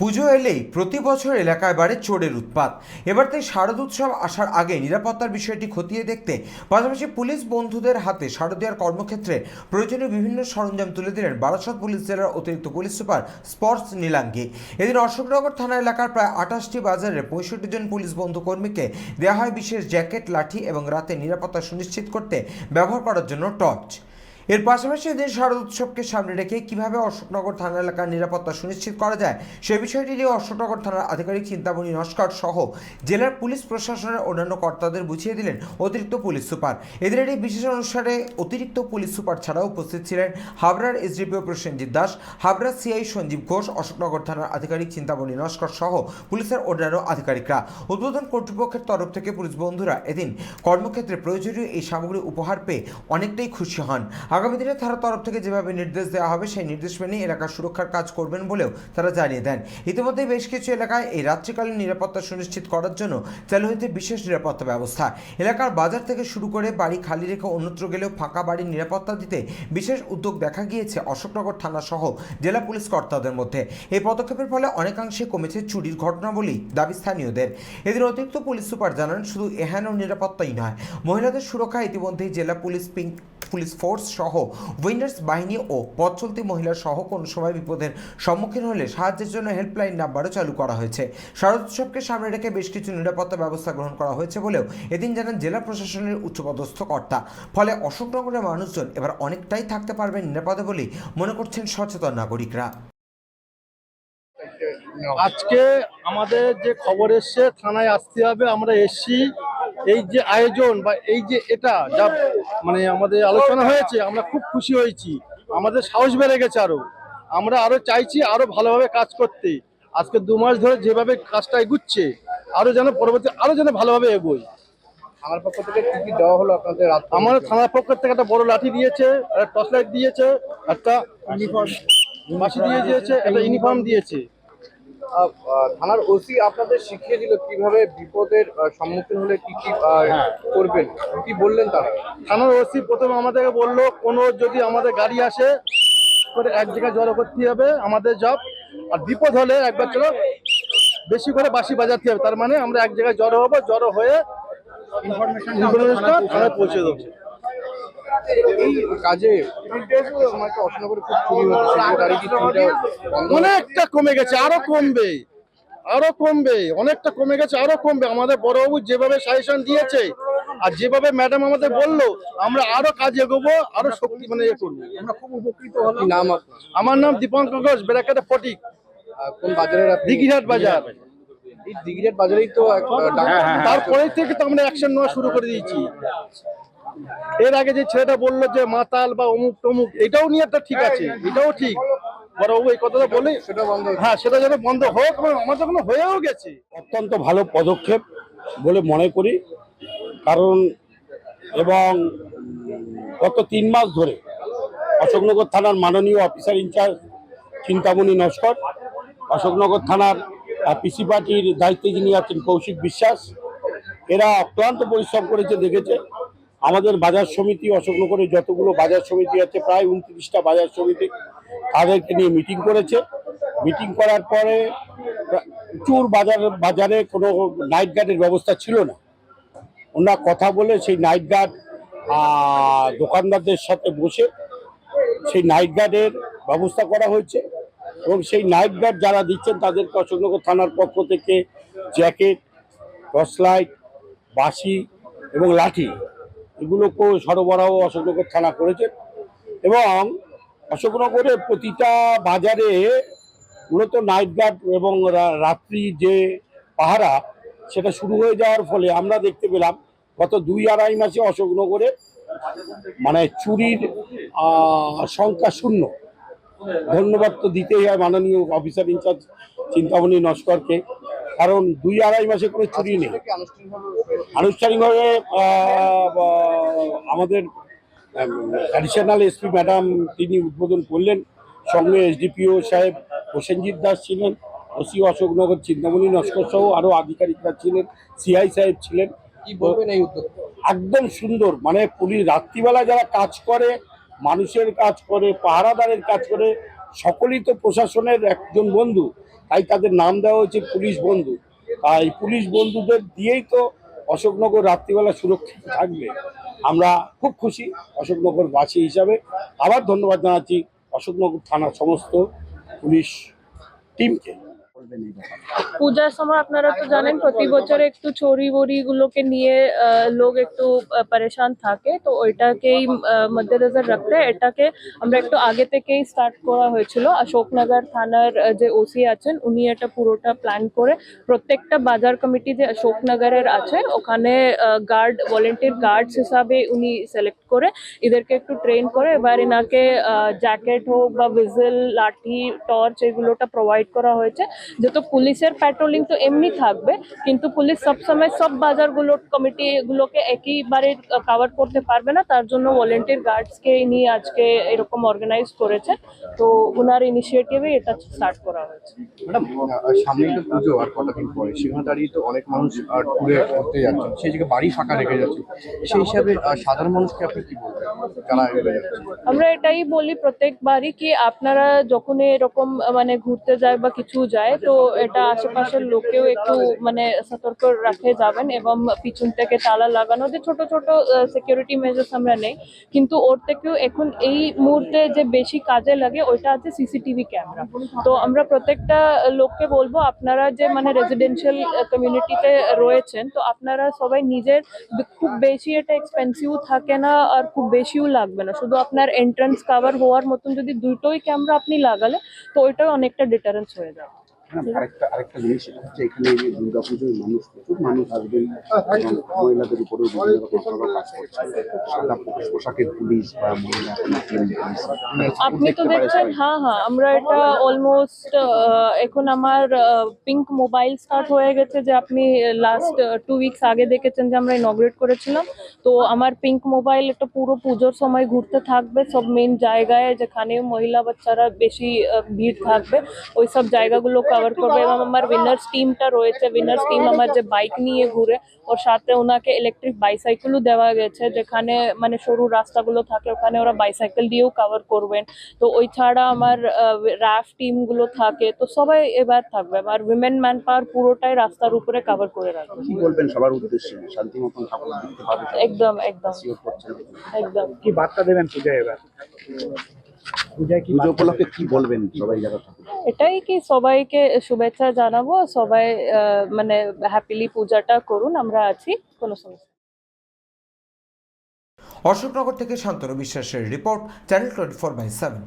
পুজো এলেই প্রতি বছর এলাকায় বাড়ে চোরের উৎপাত। এবার তাই শারদ উৎসব আসার আগে নিরাপত্তার বিষয়টি খতিয়ে দেখতে পাশাপাশি পুলিশ বন্ধুদের হাতে শারদীয়ার কর্মক্ষেত্রে প্রয়োজনীয় বিভিন্ন সরঞ্জাম তুলে দিলেন বারাসত পুলিশ জেলার অতিরিক্ত পুলিশ সুপার স্পর্টস নীলাঙ্গি এদিন অশোকনগর থানা এলাকার প্রায় আঠাশটি বাজারে পঁয়ষট্টি জন পুলিশ বন্ধু কর্মীকে দেওয়া হয় বিশেষ জ্যাকেট, লাঠি এবং রাতে নিরাপত্তা সুনিশ্চিত করতে ব্যবহার করার জন্য টর্চ। এর পাশাপাশি এদিন শারদ উৎসবকে সামনে রেখে কীভাবে অশোকনগর থানা এলাকার নিরাপত্তা সুনিশ্চিত করা যায়, সে বিষয়টি নিয়ে অশোকনগর থানার আধিকারিক চিন্তামণি নস্কর সহ জেলার পুলিশ প্রশাসনের অন্যান্য কর্তাদের বুঝিয়ে দিলেন অতিরিক্ত পুলিশ সুপার। এদিনের এই বিশেষ অনুষ্ঠানে অতিরিক্ত পুলিশ সুপার ছাড়াও উপস্থিত ছিলেন হাবড়ার এসডিপিও প্রসেনজিৎ দাস, হাবড়ার সিআই সঞ্জীব ঘোষ, অশোকনগর থানার আধিকারিক চিন্তামণি নস্কর সহ পুলিশের অন্যান্য আধিকারিকরা। উদ্বোধন কর্তৃপক্ষের তরফ থেকে পুলিশ বন্ধুরা এদিন কর্মক্ষেত্রে প্রয়োজনীয় এই সামগ্রী উপহার পেয়ে অনেকটাই খুশি হন। আগামী দিনে তার তরফ থেকে যেভাবে নির্দেশ দেওয়া হবে, সেই নির্দেশ মেনে এলাকার সুরক্ষার কাজ করবেন বলেও তারা জানিয়ে দেন। ইতিমধ্যে বেশ কিছু এলাকায় এই রাত্রিকালীন নিরাপত্তা সুনিশ্চিত করার জন্য চালু হয়েছে বিশেষ নিরাপত্তা ব্যবস্থা। এলাকার বাজার থেকে শুরু করে বাড়ি খালি রেখে অন্যত্র গেলেও ফাঁকা বাড়ির নিরাপত্তা দিতে বিশেষ উদ্যোগ দেখা গিয়েছে অশোকনগর থানা সহ জেলা পুলিশ কর্তাদের মধ্যে। এই পদক্ষেপের ফলে অনেকাংশে কমেছে চুরির ঘটনা বলেই দাবি স্থানীয়দের। এদের অতিরিক্ত পুলিশ সুপার জানান, শুধু এহেন নিরাপত্তাই নয়, মহিলাদের সুরক্ষা ইতিমধ্যেই জেলা পুলিশ পিঙ্ক পুলিশ ফোর্স সহ উইনার্স বাহিনী ও পথ চলতি মহিলা সহ কোনো সময় বিপদের সম্মুখীন হলে সাহায্যের জন্য হেল্পলাইন নাম্বারও চালু করা হয়েছে। শারদ উৎসবকে সামনে রেখে বেশ কিছু নিরাপত্তা ব্যবস্থা গ্রহণ করা হয়েছে বলেও এদিন জানান জেলা প্রশাসনের উচ্চপদস্থ কর্তা। ফলে অশোকনগরের মানুষজন এবার অনেকটাই থাকতে পারবেন নিরাপদে বলেই মনে করছেন সচেতন নাগরিকরা। আজকে আমাদের যে খবর এসছে, থানায় আসতে হবে, আমরা এসছি এই যে আয়োজন বা এই যে এটা যা মানে আমাদের আলোচনা হয়েছে আমরা খুব খুশি হয়েছি। আমাদের সাহস বেড়ে গেছে আরও। আমরা আরও চাইছি আরও ভালোভাবে কাজ করতে। আজকে দু মাস ধরে যেভাবে কাজটা এগুচ্ছে আরও যেন পরবর্তী আরও যেন ভালোভাবে এগোই। আমার পক্ষ থেকে কি কি দেওয়া হলো আপনাদের আমার থানার পক্ষ থেকে একটা বড় লাঠি দিয়েছে একটা টর্চ লাইট দিয়েছে একটা ইউনিফর্ম বাসি দিয়ে দিয়েছে একটা ইউনিফর্ম দিয়েছে। থানার ওসি আপনাদের শিখিয়ে দিল কীভাবে বিপদের সম্মুখীন হলে কি কি আহ, করবেন? কি বললেন তারা? থানার ওসি প্রথমে আমাদেরকে বলল কোনো যদি আমাদের গাড়ি আসে করে এক জায়গায় জড়ো করতে হবে আমাদের জব আর বিপদ হলে একবার চলো বেশি করে বাসি বাজাতে হবে। তার মানে আমরা এক জায়গায় জড়ো হব জড়ো হয়ে ইনফরমেশনটা থানায় পৌঁছে দেবো। কাজে আমাকে অশোকনগরে খুব চুরি হচ্ছে গাড়ি কি চুরিটা অনেকটা কমে গেছে আরও কমবে আরও কমবে অনেকটা কমে গেছে আরও কমবে। আমাদের বড়বাবু যেভাবে সাজেশন দিয়েছে আর যেভাবে ম্যাডাম আমাদের বলল আমরা আরও কাজ এগোবো আরও শক্তি মানে ইয়ে করব। আমরা খুব উপকৃত হলাম। নাম আমার নাম দীপঙ্কর ঘোষ বেড়াকাটা ফটিক। কোন বাজারের আপনি? বাজার। এই বাজারেই তো এক, আহ, তারপরে থেকে তো আমরা অ্যাকশন নেওয়া শুরু করে দিয়েছি। এর আগে যে ছেলেটা বলল যে মাতাল বা অমুক টমুক এটাও নিয়ে একটা ঠিক আছে এটাও ঠিক। বড়বাবু এই কথাটা বলে সেটা বন্ধ হ্যাঁ সেটা যেন বন্ধ হোক হয়েও গেছে। অত্যন্ত ভালো পদক্ষেপ বলে মনে করি। কারণ এবং গত তিন মাস ধরে অশোকনগর থানার মাননীয় officer in charge Chintamani Naskar Ashoknagar থানার পিসি পার্টির দায়িত্বে যিনি আছেন কৌশিক বিশ্বাস এরা অক্লান্ত পরিশ্রম করেছে দেখেছে। আমাদের বাজার সমিতি অশোকনগরে যতগুলো বাজার সমিতি আছে, প্রায় উনত্রিশটা বাজার সমিতি তাদেরকে নিয়ে মিটিং করেছে। মিটিং করার পরে প্রচুর বাজার, বাজারে কোনো নাইট গার্ডের ব্যবস্থা ছিল না। ওনার কথা বলে সেই নাইট গার্ড দোকানদারদের সাথে বসে সেই নাইট গার্ডের ব্যবস্থা করা হয়েছে এবং সেই নাইট গার্ড যারা দিচ্ছেন তাদেরকে অশোকনগর থানার পক্ষ থেকে জ্যাকেট টর্চ লাইট বাঁশি এবং লাঠি এগুলোকেও সরবরাহ অশোকনগর থানা করেছে। এবং অশোকনগরের প্রতিটা বাজারে মূলত নাইট গার্ড এবং রাত্রি যে পাহারা, সেটা শুরু হয়ে যাওয়ার ফলে আমরা দেখতে পেলাম, গত দুই আড়াই মাসে অশোকনগরে মানে চুরির সংখ্যা শূন্য। ধন্যবাদ তো দিতেই হয় মাননীয় অফিসার ইনচার্জ চিন্তামণি নস্করকে। কারণ দুই আড়াই মাসে কোনো চুরি নেই। আনুষ্ঠানিকভাবে আমাদের অ্যাডিশনাল এসপি ম্যাডাম তিনি উদ্বোধন করলেন। সঙ্গে এসডিপিও সাহেব প্রসেনজিৎ দাস ছিলেন ওসি অশোকনগর চিন্তামণি নস্কর সহ আরও আধিকারিকরা ছিলেন সিআই সাহেব ছিলেন। কি বলবেন একদম সুন্দর মানে পুলিশ রাত্রিবেলা যারা কাজ করে মানুষের কাজ করে পাহারাদারের কাজ করে সকলেই তো প্রশাসনের একজন বন্ধু, তাই তাদের নাম দেওয়া হয়েছে পুলিশ বন্ধু। তাই পুলিশ বন্ধুদের দিয়েই তো অশোকনগর রাত্রিবেলা সুরক্ষিত থাকবে। আমরা খুব খুশি অশোকনগর বাসী হিসাবে। আবার ধন্যবাদ জানাচ্ছি অশোকনগর থানার সমস্ত পুলিশ টিমকে। পূজার সময় আপনারা তো জানেন প্রতি বছর একটু চোরি বড়ি গুলোকে নিয়ে লোক একটু পরেশান থাকে। তো ওইটাকেই আহ, মদ্দেনজর রাখতে। এটাকে আমরা একটু আগে থেকেই স্টার্ট করা হয়েছিল। অশোকনগর থানার যে ওসি আছেন উনি এটা পুরোটা প্ল্যান করে প্রত্যেকটা বাজার কমিটি যে অশোকনগরের আছে ওখানে গার্ড ভলেন্টিয়ার গার্ডস হিসাবে উনি সিলেক্ট করে এদেরকে একটু ট্রেন করে। এবার এনাকে জ্যাকেট হোক বা ভিজেল লাঠি টর্চ এগুলোটা প্রোভাইড করা হয়েছে। যেহেতু পুলিশের প্যাট্রোলিং তো এমনি থাকবে কিন্তু পুলিশ সবসময় সব বাজারগুলো কমিটি গুলোকে একইবারে কাভার করতে পারবে না। তার জন্য ভলেন্টিয়ার গার্ডসকে নিয়ে আজকে এরকম অর্গানাইজ করেছে। তো ওনার ইনিশিয়েটিভে এটা স্টার্ট করা হয়েছে। ম্যাডাম সামনেই তো পুজো আর কটা দিন পরে। সেখানে দাঁড়িয়ে তো অনেক মানুষ ট্যুরে করতে যাচ্ছেন সেই জায়গায় বাড়ি ফাঁকা রেখে যাচ্ছে। সেই হিসাবে সাধারণ মানুষকে আপনি কি বলবেন? যারা আমরা এটাই বলি প্রত্যেকবারই কি আপনারা যখন এরকম মানে ঘুরতে যায় বা কিছু যায় তো এটা আশেপাশের লোকেও একটু মানে সতর্ক রাখে যাবেন এবং পিছন থেকে তালা লাগানো, যে ছোট ছোট সিকিউরিটি মেজার্স আমরা নেই। কিন্তু ওর থেকেও এখন এই মুহূর্তে যে বেশি কাজে লাগে, ওইটা আছে সিসিটিভি ক্যামেরা তো আমরা প্রত্যেকটা লোককে বলব, আপনারা যে মানে রেজিডেন্সিয়াল কমিউনিটিতে রয়েছেন, তো আপনারা সবাই নিজের খুব বেশি এটা এক্সপেন্সিভ থাকে না আর খুব বেশিও লাগবে না। শুধু আপনার এন্ট্রান্স কাভার হওয়ার মতন যদি দুটোই ক্যামেরা আপনি লাগালে তো ওইটাও অনেকটা ডিটারেন্স হয়ে যাবে। আরেকটা আরেকটা জিনিস সেটা হচ্ছে এখানে যে মানুষ প্রচুর মানুষ আসবেন এবং মহিলাদের উপরেও বিভিন্ন রকম কাজ করছেন সাদা পোশাকের পুলিশ বা মহিলা আপনি তো দেখছেন হ্যাঁ হ্যাঁ আমরা এটা অলমোস্ট এখন আমার পিঙ্ক মোবাইল স্টার্ট হয়ে গেছে যে আপনি লাস্ট টু উইকস আগে দেখেছেন যে আমরা ইনগ্রেট করেছিলাম। তো আমার পিঙ্ক মোবাইল একটা পুরো পুজোর সময় ঘুরতে থাকবে, সব মেন জায়গায় যেখানে মহিলা বাচ্চারা বেশি ভিড় থাকবে, ওই সব জায়গাগুলো কভার করবে এবং আমার উইনার্স টিমটা রয়েছে উইনার্স টিম আমার যে বাইক নিয়ে ঘুরে ওর সাথে ওনাকে ইলেকট্রিক বাইসাইকেলও দেওয়া গেছে যেখানে মানে সরু রাস্তাগুলো থাকে ওখানে ওরা বাইসাইকেল দিয়েও কভার করবেন। তো ওই ছাড়া আমার র্যাফ টিমগুলো থাকে তো সবাই এবার থাকবে। আর উইমেন ম্যান পাওয়ার পুরোটাই রাস্তার উপরে কভার করে রাখবে। কি বলবেন সবার উদ্দেশ্যে? শান্তি মতন ঠাকুর একদম একদম। একদম। কি বার্তা দেবেন পূজায় এবার? পুজো উপলক্ষে কি বলবেন সবাই যারা এটাই কি সবাইকে শুভেচ্ছা জানাব সবাই আহ, মানে হ্যাপিলি পূজাটা করুন আমরা আছি কোনো সমস্যা অশোকনগর থেকে শান্তনু বিশ্বাসের report channel twenty four by seven.